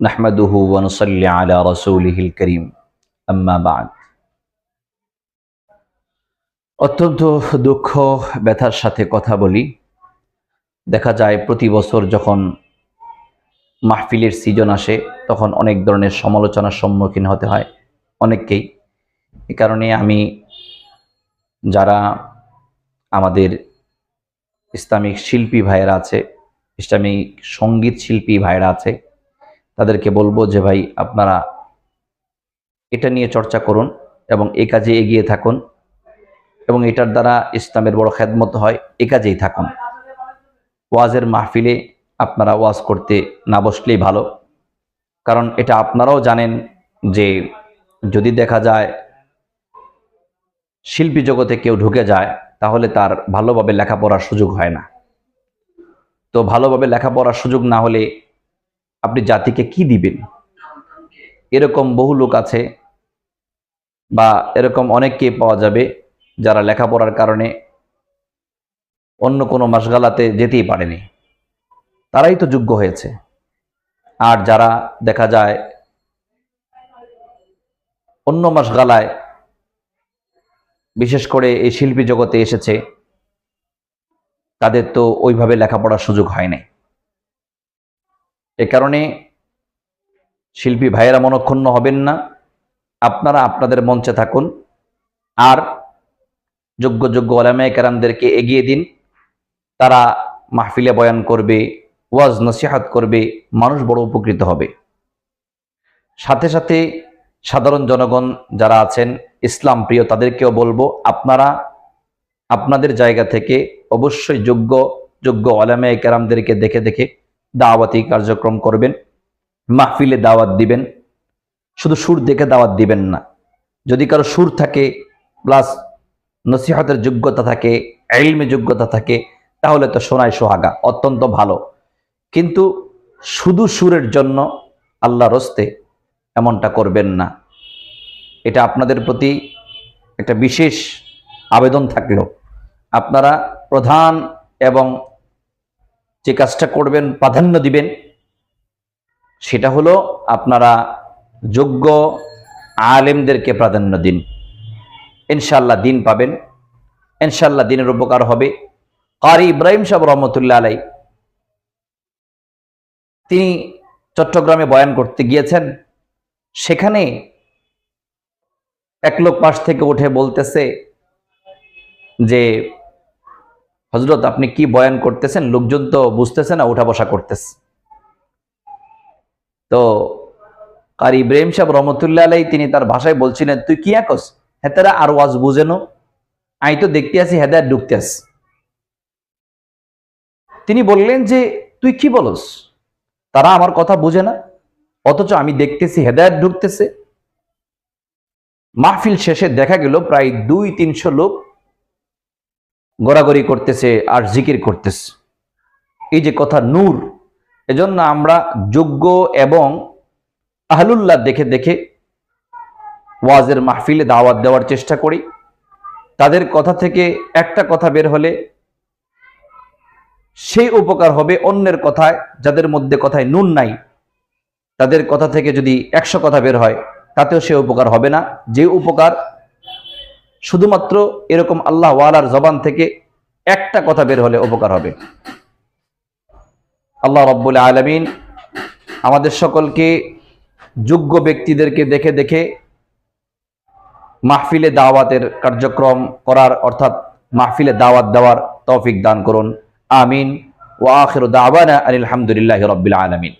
نحمده ونصلي على رسوله الكريم أما بعد অত্যন্ত দুঃখ ব্যথার সাথে কথা বলি দেখা যায় প্রতি বছর যখন মাহফিলের সিজন আসে তখন অনেক ধরনের সমালোচনার সম্মুখীন হতে হয় অনেককেই এ কারণে আমি যারা আমাদের ইসলামিক শিল্পী ভাইয়েরা আছে ইসলামিক সঙ্গীত শিল্পী ভাইয়েরা আছে তাদেরকে বলব যে, ভাই, আপনারা এটা নিয়ে চর্চা করুন এবং এই কাজে এগিয়ে থাকুন এবং এটার দ্বারা ইসলামের বড় খেদমত হয়, এ কাজেই থাকুন। ওয়াজের মাহফিলে আপনারা ওয়াজ করতে না বসলেই ভালো। কারণ এটা আপনারাও জানেন যে, যদি দেখা যায় শিল্পী জগতে কেউ ঢুকে যায়, তাহলে তার ভালোভাবে লেখাপড়ার সুযোগ হয় না। তো ভালোভাবে লেখাপড়ার সুযোগ না হলে আপনি জাতিকে কি দিবেন? এরকম বহু লোক আছে বা এরকম অনেককে পাওয়া যাবে যারা লেখাপড়ার কারণে অন্য কোনো মাসগালাতে যেতেই পারেনি। তারাই তো যোগ্য হয়েছে। আর যারা দেখা যায় অন্য মাসগালায় বিশেষ করে এই শিল্পী জগতে এসেছে, তাদের তো ওইভাবে লেখাপড়ার সুযোগ হয় নাই। এ কারণে শিল্পী ভাইয়েরা মনক্ষুণ্ণ হবেন না। আপনারা আপনাদের মঞ্চে থাকুন আর যোগ্য যোগ্য ওলামায় কেরামদেরকে এগিয়ে দিন। তারা মাহফিলে বয়ান করবে, ওয়াজ নসিহাত করবে, মানুষ বড় উপকৃত হবে। সাথে সাথে সাধারণ জনগণ যারা আছেন, ইসলাম প্রিয় তাদেরকেও বলব, আপনারা আপনাদের জায়গা থেকে অবশ্যই যোগ্য যোগ্য ওলামায় কেরামদেরকে দেখে দেখে দাওয়াতি কার্যক্রম করবেন, মাহফিলে দাওয়াত দিবেন, শুধু সুর দেখে দাওয়াত দিবেন না। যদি কারও সুর থাকে, প্লাস নসিহতের যোগ্যতা থাকে, এলমে যোগ্যতা থাকে, তাহলে তো সোনায় সোহাগা, অত্যন্ত ভালো। কিন্তু শুধু সুরের জন্য আল্লাহ রস্তে এমনটা করবেন না। এটা আপনাদের প্রতি একটা বিশেষ আবেদন থাকল। আপনারা প্রধান এবং যে কাজটা করবেন, প্রাধান্য দিবেন, সেটা হলো আপনারা যোগ্য আলেমদেরকে প্রাধান্য দিন। ইনশাল্লাহ দিন পাবেন। ইনশাল্লাহ দিনের উপকার হবে। কারি ইব্রাহিম সাহেব রহমতুল্লাহ আলাই তিনি চট্টগ্রামে বয়ান করতে গিয়েছেন। সেখানে এক লোক পাশ থেকে উঠে বলতেছে যে হজরত আপনি কি বয়ান করতেছেন? লোকজন তো বুঝতেছে না উঠা বসা করতেছে। তো কারি ইব্রাহিম সাহেব রহমতুল্লাহ আলাই তিনি তার ভাষায় বলছিলেন, তুই কি একস হেতারা আর ওয়াজ বুঝেনো আই তো দেখতে আসি হেদায় ঢুকতে আস তিনি বললেন যে, তুই কি বলস? তারা আমার কথা বুঝে না। অথচ আমি দেখতেছি, হেদায়ত ঢুকতেছে। মাহফিল শেষে দেখা গেল, প্রায় দুই তিনশো লোক গড়াগড়ি করতেছে আর জিকির করতেছে। এই যে কথা নূর, এজন্য আমরা যোগ্য এবং আহলুল্লাহ দেখে দেখে ওয়াজের মাহফিলে দাওয়াত দেওয়ার চেষ্টা করি। তাদের কথা থেকে একটা কথা বের হলে সেই উপকার হবে অন্যের কথায়, যাদের মধ্যে কথায় নুন নাই। তাদের কথা থেকে যদি একশো কথা বের হয়, তাতেও সে উপকার হবে না। যে উপকার শুধুমাত্র এরকম আল্লাহ ওয়ালার জবান থেকে একটা কথা বের হলে উপকার হবে। আল্লাহ রব্বুল আলমিন আমাদের সকলকে যোগ্য ব্যক্তিদেরকে দেখে দেখে মাহফিলে দাওয়াতের কার্যক্রম করার অর্থাৎ মাহফিলে দাওয়াত দেওয়ার তৌফিক দান করুন। আমিন। ওয়া আখির দাওয়ানা আলহামদুলিল্লাহ রব্বিল আলমিন।